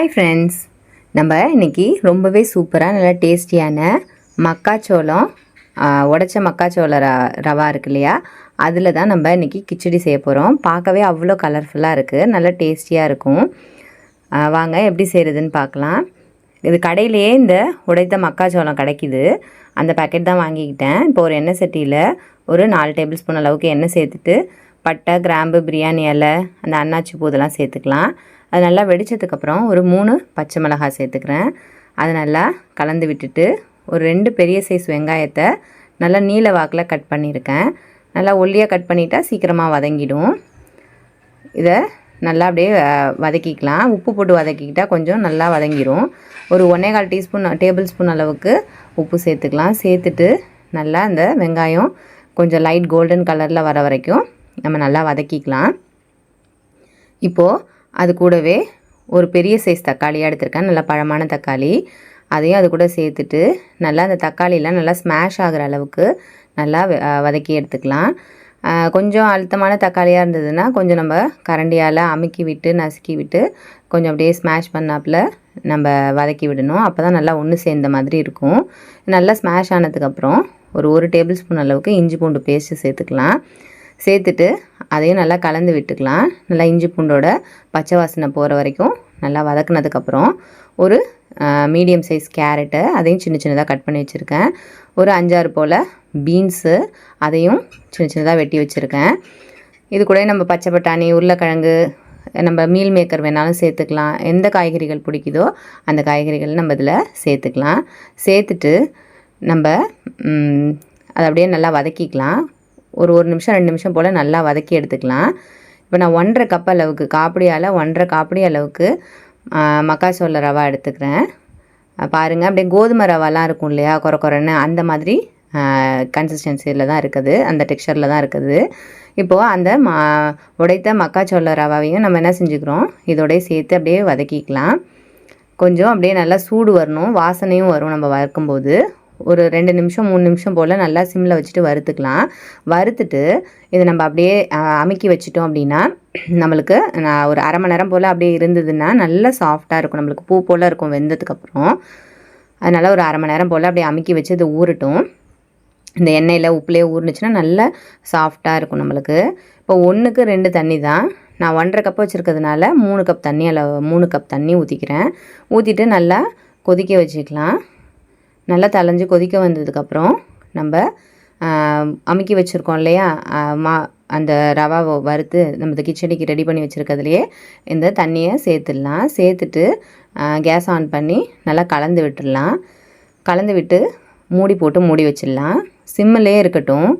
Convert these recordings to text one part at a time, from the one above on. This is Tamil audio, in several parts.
ஹாய் ஃப்ரெண்ட்ஸ் நம்ம இன்னைக்கு ரொம்பவே சூப்பராக நல்லா டேஸ்டியான மக்காச்சோளம் உடச்ச மக்காச்சோள ர ரவா இருக்கு இல்லையா? அதில் தான் நம்ம இன்னைக்கு கிச்சடி செய்ய போகிறோம் பார்க்கவே அவ்வளோ கலர்ஃபுல்லாக இருக்குது நல்லா டேஸ்டியாக இருக்கும். வாங்க எப்படி செய்கிறதுன்னு பார்க்கலாம். இது கடையிலேயே இந்த உடைத்த மக்காச்சோளம் கிடைக்குது. அந்த பேக்கெட் தான் வாங்கிக்கிட்டேன். இப்போ ஒரு எண்ணெய் சட்டியில் ஒரு நாலு டேபிள் ஸ்பூன் அளவுக்கு எண்ணெய் சேர்த்துட்டு பட்டை கிராம்பு பிரியாணி இலை அந்த அன்னாச்சி பூ இதெல்லாம் சேர்த்துக்கலாம். அது நல்லா வெடிச்சதுக்கப்புறம் ஒரு மூணு பச்சை மிளகாய் சேர்த்துக்கிறேன். அதை நல்லா கலந்து விட்டுட்டு ஒரு ரெண்டு பெரிய சைஸ் வெங்காயத்தை நல்லா நீல வாக்கில் கட் பண்ணியிருக்கேன். நல்லா ஒல்லியாக கட் பண்ணிட்டா சீக்கிரமாக வதங்கிடும். இதை நல்லா அப்படியே வதக்கிக்கலாம். உப்பு போட்டு வதக்கிக்கிட்டால் கொஞ்சம் நல்லா வதங்கிடும் ஒரு ஒன்றே கால் டீஸ்பூன் டேபிள் ஸ்பூன் அளவுக்கு உப்பு சேர்த்துக்கலாம். சேர்த்துட்டு நல்லா அந்த வெங்காயம் கொஞ்சம் லைட் கோல்டன் கலரில் வர வரைக்கும் நம்ம நல்லா வதக்கிக்கலாம். இப்போது அது கூடவே ஒரு பெரிய சைஸ் தக்காளியாக எடுத்திருக்கேன். நல்லா பழமான தக்காளி. அதையும் அது கூட சேர்த்துட்டு நல்லா அந்த தக்காளியெலாம் நல்லா ஸ்மாஷ் ஆகிற அளவுக்கு நல்லா வ- வதக்கி எடுத்துக்கலாம். கொஞ்சம் அழுத்தமான தக்காளியாக இருந்ததுன்னா கொஞ்சம் நம்ம கரண்டியால் அமுக்கி விட்டு நசுக்கி விட்டு கொஞ்சம் அப்படியே ஸ்மாஷ் பண்ணாப்புல நம்ம வதக்கி விடணும். அப்போ தான் நல்லா ஒன்று சேர்ந்த மாதிரி இருக்கும். நல்லா ஸ்மாஷ் ஆனதுக்கப்புறம் ஒரு ஒரு டேபிள் ஸ்பூன் அளவுக்கு இஞ்சி பூண்டு பேஸ்ட்டு சேர்த்துக்கலாம். சேர்த்துட்டு அதையும் நல்லா கலந்து விட்டுக்கலாம். நல்லா இஞ்சி பூண்டோட பச்சை வாசனை போகிற வரைக்கும் நல்லா வதக்குனதுக்கப்புறம் ஒரு மீடியம் சைஸ் கேரட்டு அதையும் சின்ன சின்னதாக கட் பண்ணி வச்சுருக்கேன். ஒரு அஞ்சாறு போல் பீன்ஸு அதையும் சின்ன சின்னதாக வெட்டி வச்சுருக்கேன். இது கூட நம்ம பச்சை பட்டாணி உருளைக்கிழங்கு நம்ம மீல் மேக்கர் வேணாலும் சேர்த்துக்கலாம். எந்த காய்கறிகள் பிடிக்குதோ அந்த காய்கறிகள் நம்ம இதில் சேர்த்துக்கலாம். சேர்த்துட்டு நம்ம அதை அப்படியே நல்லா வதக்கிக்கலாம். ஒரு ஒரு நிமிஷம் ரெண்டு நிமிஷம் போல் நல்லா வதக்கி எடுத்துக்கலாம். இப்போ நான் ஒன்றரை கப் அளவுக்கு காப்பிடியால் ஒன்றரை காப்பிடி அளவுக்கு மக்காசோள மக்காச்சோள ரவா எடுத்துக்கிறேன். பாருங்கள் அப்படியே கோதுமை ரவாலாம் இருக்கும் இல்லையா குறை குறைன்னு அந்த மாதிரி கன்சிஸ்டன்சியில் தான் இருக்குது அந்த டெக்ஸ்சரில் தான் இருக்குது. இப்போது அந்த மா உடைத்த மக்காச்சோள ரவாவையும் நம்ம என்ன செஞ்சுக்கிறோம் இதோடய சேர்த்து அப்படியே வதக்கிக்கலாம். கொஞ்சம் அப்படியே நல்லா சூடு வரணும் வாசனையும் வரும் நம்ம வறுக்கும்போது ஒரு ரெண்டு நிமிஷம் மூணு நிமிஷம் போல் நல்லா சிம்மில் வச்சுட்டு வறுத்துக்கலாம். வறுத்துட்டு இதை நம்ம அப்படியே அமுக்கி வச்சிட்டோம் அப்படின்னா நம்மளுக்கு நான் ஒரு அரை மணி நேரம் போல் அப்படியே இருந்ததுன்னா நல்லா சாஃப்டாக இருக்கும். நம்மளுக்கு பூ போல் இருக்கும் வெந்ததுக்கப்புறம். அதனால் ஒரு அரை மணி நேரம் போல் அப்படியே அமுக்கி வச்சு இது ஊறட்டும். இந்த எண்ணெயில் உப்புலேயே ஊறுனுச்சுன்னா நல்லா சாஃப்டாக இருக்கும் நம்மளுக்கு. இப்போ ஒன்றுக்கு ரெண்டு தண்ணி தான். நான் ஒன்றரை கப் வச்சுருக்கிறதுனால மூணு கப் தண்ணி அளவு மூணு கப் தண்ணி ஊற்றிக்கிறேன் ஊற்றிட்டு நல்லா கொதிக்க வச்சுக்கலாம். நல்லா தலைஞ்சு கொதிக்க வந்ததுக்கப்புறம் நம்ம அமுக்கி வச்சுருக்கோம் இல்லையா? மா அந்த ரவாவை வறுத்து நம்ம இந்த கிச்சடிக்கு ரெடி பண்ணி வச்சுருக்கிறதுலையே இந்த தண்ணியை சேர்த்துடலாம். சேர்த்துட்டு கேஸ் ஆன் பண்ணி நல்லா கலந்து விட்டுடலாம். கலந்து விட்டு மூடி போட்டு மூடி வச்சிடலாம். சிம்மிலே இருக்கட்டும்.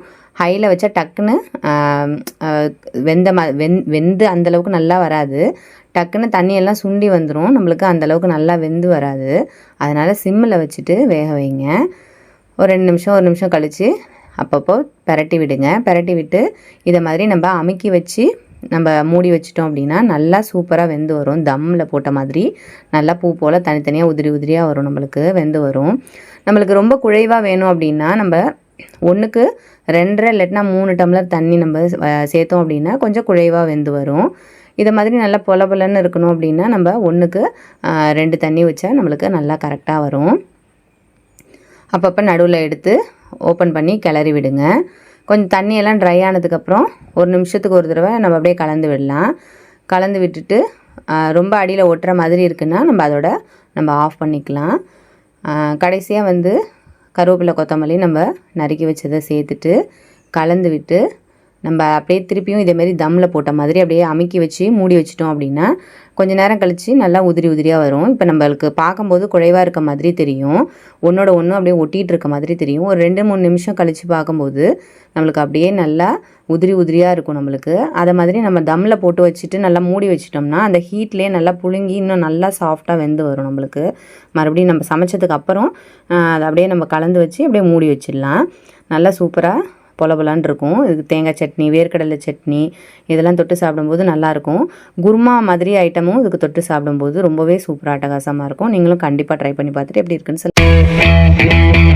ஹையில் வச்சா டக்குன்னு வெந்த ம வெந் வெந்து அந்தளவுக்கு நல்லா வராது. டக்குன்னு தண்ணியெல்லாம் சுண்டி வந்துடும் நம்மளுக்கு அந்தளவுக்கு நல்லா வெந்து வராது. அதனால் சிம்மில் வச்சுட்டு வேக வைங்க. ஒரு ரெண்டு நிமிஷம் ஒரு நிமிஷம் கழித்து அப்பப்போ பெரட்டி விடுங்க. பெரட்டி விட்டு இதை மாதிரி நம்ம அமுக்கி வச்சு நம்ம மூடி வச்சிட்டோம் அப்படின்னா நல்லா சூப்பராக வெந்து வரும். தம்மில் போட்ட மாதிரி நல்லா பூ போல் தனித்தனியாக உதிரி உதிரியாக வரும் நம்மளுக்கு. வெந்து வரும். நம்மளுக்கு ரொம்ப குழைவாக வேணும் அப்படின்னா நம்ம ஒன்றுக்கு ரெண்டரை இல்லாட்டினா மூணு டம்ளர் தண்ணி நம்ம சேர்த்தோம் அப்படின்னா கொஞ்சம் குழைவாக வெந்து வரும். இதை மாதிரி நல்லா பொல பொலன்னு இருக்கணும் அப்படின்னா நம்ம ஒன்றுக்கு ரெண்டு தண்ணி வச்சா நம்மளுக்கு நல்லா கரெக்டாக வரும். அப்பப்போ நடுவில் எடுத்து ஓப்பன் பண்ணி கிளறி விடுங்க. கொஞ்சம் தண்ணியெல்லாம் ட்ரை ஆனதுக்கப்புறம் ஒரு நிமிஷத்துக்கு ஒரு தடவை நம்ம அப்படியே கலந்து விடலாம். கலந்து விட்டுட்டு ரொம்ப அடியில் ஒட்டுற மாதிரி இருக்குன்னா நம்ம அதோட நம்ம ஆஃப் பண்ணிக்கலாம். கடைசியாக வந்து கருவேப்பிலை கொத்தமல்லி நம்ம நறுக்கி வச்சதை சேர்த்துட்டு கலந்து விட்டு நம்ம அப்படியே திருப்பியும் இதேமாரி தம்மில் போட்ட மாதிரி அப்படியே அமுக்கி வச்சு மூடி வச்சிட்டோம் அப்படின்னா கொஞ்ச நேரம் கழித்து நல்லா உதிரி உதிரியாக வரும். இப்போ நம்மளுக்கு பார்க்கும்போது குறைவாக இருக்க மாதிரி தெரியும். ஒன்றோட ஒன்று அப்படியே ஒட்டிகிட்டு இருக்க மாதிரி தெரியும். ஒரு ரெண்டு மூணு நிமிஷம் கழித்து பார்க்கும்போது நம்மளுக்கு அப்படியே நல்லா உதிரி உதிரியாக இருக்கும் நம்மளுக்கு. அதை மாதிரி நம்ம தம்மில் போட்டு வச்சுட்டு நல்லா மூடி வச்சிட்டோம்னா அந்த ஹீட்லேயே நல்லா புழுங்கி இன்னும் நல்லா சாஃப்டாக வெந்து வரும் நம்மளுக்கு. மறுபடியும் நம்ம சமைச்சதுக்கு அப்புறம் அதை அப்படியே நம்ம கலந்து வச்சு அப்படியே மூடி வச்சிடலாம். நல்லா சூப்பராக பொல இருக்கும். இதுக்கு தேங்காய் சட்னி வேர்க்கடலை சட்னி இதெல்லாம் தொட்டு சாப்பிடும்போது நல்லாயிருக்கும். குருமா மாதிரி ஐட்டமும் இதுக்கு தொட்டு சாப்பிடும்போது ரொம்பவே சூப்பராக அட்டகாசமாக இருக்கும். நீங்களும் கண்டிப்பாக ட்ரை பண்ணி பார்த்துட்டு எப்படி இருக்குன்னு சொல்லி